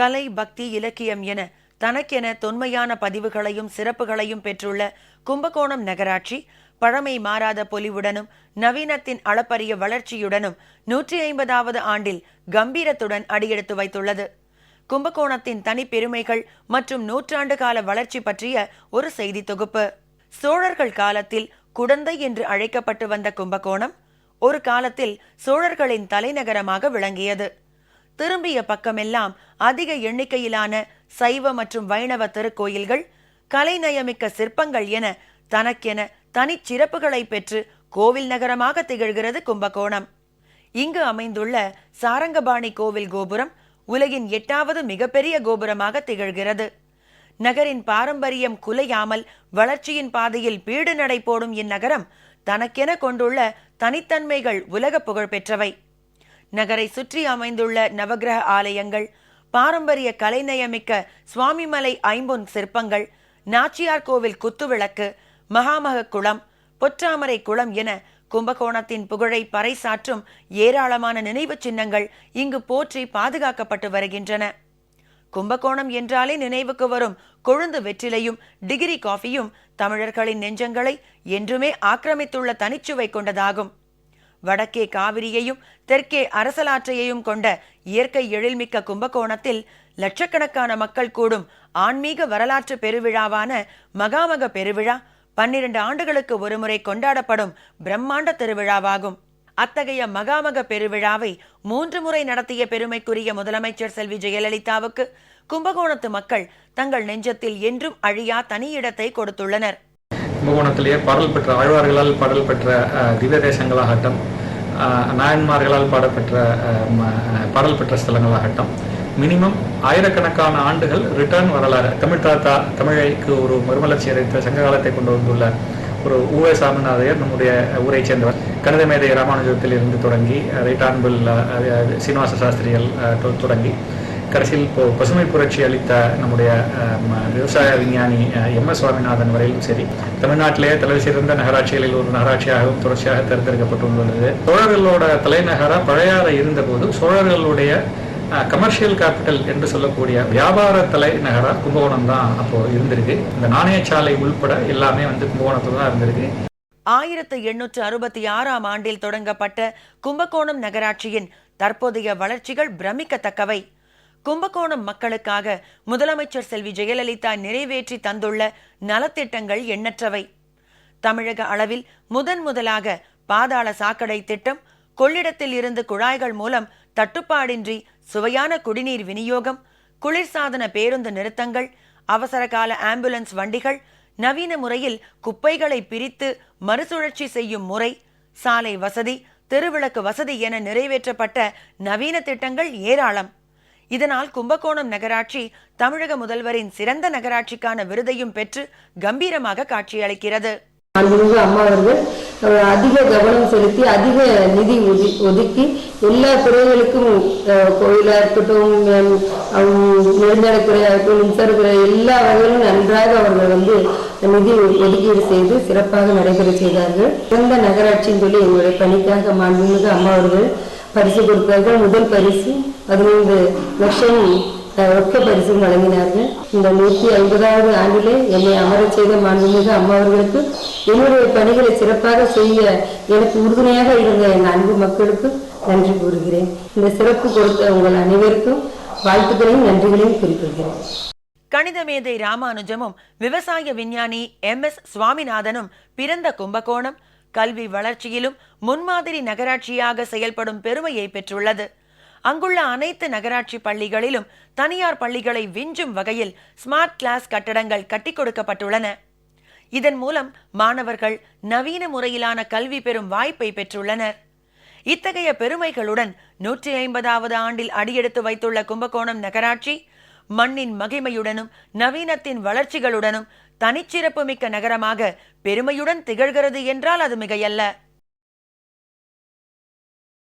கலை பக்தி இலக்கியம் என தனக்கென தொன்மையான பதிவுகளையும் சிறப்புகளையும் பெற்றுள்ள கும்பகோணம் நகராட்சி பழமை மாறாத பொலிவுடனும் நவீனத்தின் அளப்பரிய வளர்ச்சியுடனும் நூற்றி ஐம்பதாவது ஆண்டில் கம்பீரத்துடன் அடியெடுத்து வைத்துள்ளது. கும்பகோணத்தின் தனிப்பெருமைகள் மற்றும் நூற்றாண்டு கால வளர்ச்சி பற்றிய ஒரு செய்தி தொகுப்பு. சோழர்கள் காலத்தில் குடந்தை என்று அழைக்கப்பட்டு வந்த கும்பகோணம் ஒரு காலத்தில் சோழர்களின் தலைநகரமாக விளங்கியது. திரும்பிய பக்கமெல்லாம் அதிக எண்ணிக்கையிலான சைவ மற்றும் வைணவ திருக்கோயில்கள் கலைநயமிக்க சிற்பங்கள் என தனக்கென தனிச்சிறப்புகளை பெற்று கோவில் நகரமாக திகழ்கிறது கும்பகோணம். இங்கு அமைந்துள்ள சாரங்கபாணி கோவில் கோபுரம் உலகின் எட்டாவது மிகப்பெரிய கோபுரமாக திகழ்கிறது. நகரின் பாரம்பரியம் குலையாமல் வளர்ச்சியின் பாதையில் பீடு நடை போடும் இந்நகரம் தனக்கென கொண்டுள்ள தனித்தன்மைகள் உலக புகழ் பெற்றவை நகரை சுற்றி அமைந்துள்ள நவக்கிரக ஆலயங்கள் பாரம்பரிய கலைநயமிக்க சுவாமிமலை ஐம்பொன் சிற்பங்கள் நாச்சியார் கோவில் குத்துவிளக்கு மகாமக குளம் பொற்றாமரை குளம் என கும்பகோணத்தின் புகழை பறைசாற்றும் ஏராளமான நினைவுச் சின்னங்கள் இங்கு போற்றி பாதுகாக்கப்பட்டு வருகின்றன. கும்பகோணம் என்றாலே நினைவுக்கு வரும் கொழுந்து வெற்றிலையும் டிகிரி காஃபியும் தமிழர்களின் நெஞ்சங்களை என்றுமே ஆக்கிரமித்துள்ள தனிச்சுவை கொண்டதாகும். வடக்கே காவிரியையும் தெற்கே அரசலாற்றையையும் கொண்ட இயற்கை எழில்மிக்க கும்பகோணத்தில் லட்சக்கணக்கான மக்கள் கூடும் ஆன்மீக வரலாற்று பெருவிழாவான மகாமக பெருவிழா பன்னிரண்டு ஆண்டுகளுக்கு ஒருமுறை கொண்டாடப்படும் பிரம்மாண்ட திருவிழாவாகும். அத்தகைய மகாமக பெருவிழாவை மூன்று முறை நடத்திய பெருமைக்குரிய முதலமைச்சர் செல்வி ஜெயலலிதாவுக்கு கும்பகோணத்து மக்கள் தங்கள் நெஞ்சத்தில் என்றும் அழியா தனி இடத்தை கொடுத்துள்ளனர். கும்பகோணத்திலேயே பாடல் பெற்ற ஆழ்வார்களால் பாடல் பெற்ற திவ்ய தேசங்களாகட்டும் நாயன்மார்களால் பாடப்பெற்ற பாடல் பெற்ற ஸ்தலங்களாகட்டும் மினிமம் ஆயிரக்கணக்கான ஆண்டுகள் ரிட்டர்ன் வரலாறு. தமிழ் தாத்தா தமிழைக்கு ஒரு மறுமலர்ச்சி அடைத்த சங்க காலத்தை கொண்டு வந்துள்ள ஒரு ஊவே சாமிநாதையர் நம்முடைய ஊரைச் சேர்ந்தவர். கணித மேதை ராமானுஜத்தில் இருந்து தொடங்கி ரைட் சீனிவாச சாஸ்திரிகள் தொடங்கி கடைசியில் இப்போ பசுமை புரட்சி அளித்த நம்முடைய விவசாய விஞ்ஞானி எம் எஸ் சுவாமிநாதன் வரையிலும் சரி தமிழ்நாட்டிலே தலை சிறந்த நகராட்சிகளில் ஒரு நகராட்சியாகவும் தொடர்ச்சியாக தேர்ந்தெடுக்கப்பட்டுள்ளது. சோழர்களோட தலைநகரம் பழையாற இருந்தபோது சோழர்களுடைய கமர்ஷியல் கேபிட்டல் என்று சொல்லக்கூடிய வியாபார தலைநகராக கும்பகோணம் தான் அப்போ இருந்திருக்கு. இந்த நாணயச்சாலை உள்பட எல்லாமே வந்து கும்பகோணத்துல தான் இருந்திருக்கு. ஆயிரத்து எண்ணூற்று அறுபத்தி ஆறாம் ஆண்டில் தொடங்கப்பட்ட கும்பகோணம் நகராட்சியின் தற்போதைய வளர்ச்சிகள் பிரமிக்கத்தக்கவை. கும்பகோணம் மக்களுக்காக முதலமைச்சர் செல்வி ஜெயலலிதா நிறைவேற்றி தந்துள்ள நலத்திட்டங்கள் எண்ணற்றவை. தமிழக அளவில் முதன் முதலாக பாதாள சாக்கடை திட்டம் கொள்ளிடத்தில் இருந்து குழாய்கள் மூலம் தட்டுப்பாடின்றி சுவையான குடிநீர் விநியோகம் குளிர்சாதன பேருந்து நிறுத்தங்கள் அவசர கால ஆம்புலன்ஸ் வண்டிகள் நவீன முறையில் குப்பைகளை பிரித்து மறுசுழற்சி செய்யும் முறை சாலை வசதி தெருவிளக்கு வசதி என நிறைவேற்றப்பட்ட நவீன திட்டங்கள் ஏராளம். இதனால் கும்பகோணம் நகராட்சி தமிழக முதல்வரின் சிறந்த நகராட்சிக்கான விருதையும் பெற்று கம்பீரமாக காட்சியளிக்கிறது. மாண்புமிகு அம்மா அவர்கள் அதிக கவனம் செலுத்தி அதிக நிதி ஒதி ஒதுக்கி எல்லா துறைகளுக்கும் அஹ், கோயிலா இருக்கட்டும் நெடுஞ்சாலைத்துறையாக இருக்கட்டும் மின்சாரத்துறை எல்லா வகையிலும் நன்றாக அவர்கள் வந்து நிதி ஒதுக்கீடு செய்து சிறப்பாக நடைபெற செய்தார்கள். சிறந்த நகராட்சின்னு சொல்லி எங்களுடைய பணிக்காக மாண்புமிகு அம்மா அவர்கள் பரிசு கொடுத்தார்கள். முதல் பரிசு பதினைந்து லட்சம் ஒக்க பரிசு வழங்கினார்கள். இந்த நூற்றி ஐம்பதாவது ஆண்டிலே என்னை அமர செய்த மாண்புமிகு அம்மா அவர்களுக்கு என்னுடைய பணிகளை சிறப்பாக செய்ய எனக்கு உறுதுணையாக இருந்த என் அன்பு மக்களுக்கு நன்றி கூறுகிறேன். இந்த சிறப்பு கொடுத்த உங்கள் அனைவருக்கும் வாழ்த்துக்களையும் நன்றிகளையும் குறிப்பிடுகிறேன் கணித மேதை ராமானுஜமும் விவசாய விஞ்ஞானி எம் எஸ் சுவாமிநாதனும் பிறந்த கும்பகோணம் கல்வி வளர்ச்சியிலும் முன்மாதிரி நகராட்சியாக செயல்படும் பெருமையை பெற்றுள்ளது. அங்குள்ள அனைத்து நகராட்சி பள்ளிகளிலும் தனியார் பள்ளிகளை விஞ்சும் வகையில் ஸ்மார்ட் கிளாஸ் கட்டடங்கள் கட்டிக் கொடுக்கப்பட்டுள்ளன. இதன் மூலம் மாணவர்கள் நவீன முறையிலான கல்வி பெறும் வாய்ப்பை பெற்றுள்ளனர். இத்தகைய பெருமைகளுடன் நூற்றி ஐம்பதாவது ஆண்டில் அடியெடுத்து வைத்துள்ள கும்பகோணம் நகராட்சி மண்ணின் மகிமையுடனும் நவீனத்தின் வளர்ச்சிகளுடனும் தனிச்சிறப்புமிக்க நகரமாக பெருமையுடன் திகழ்கிறது என்றால் அது மிகையல்ல.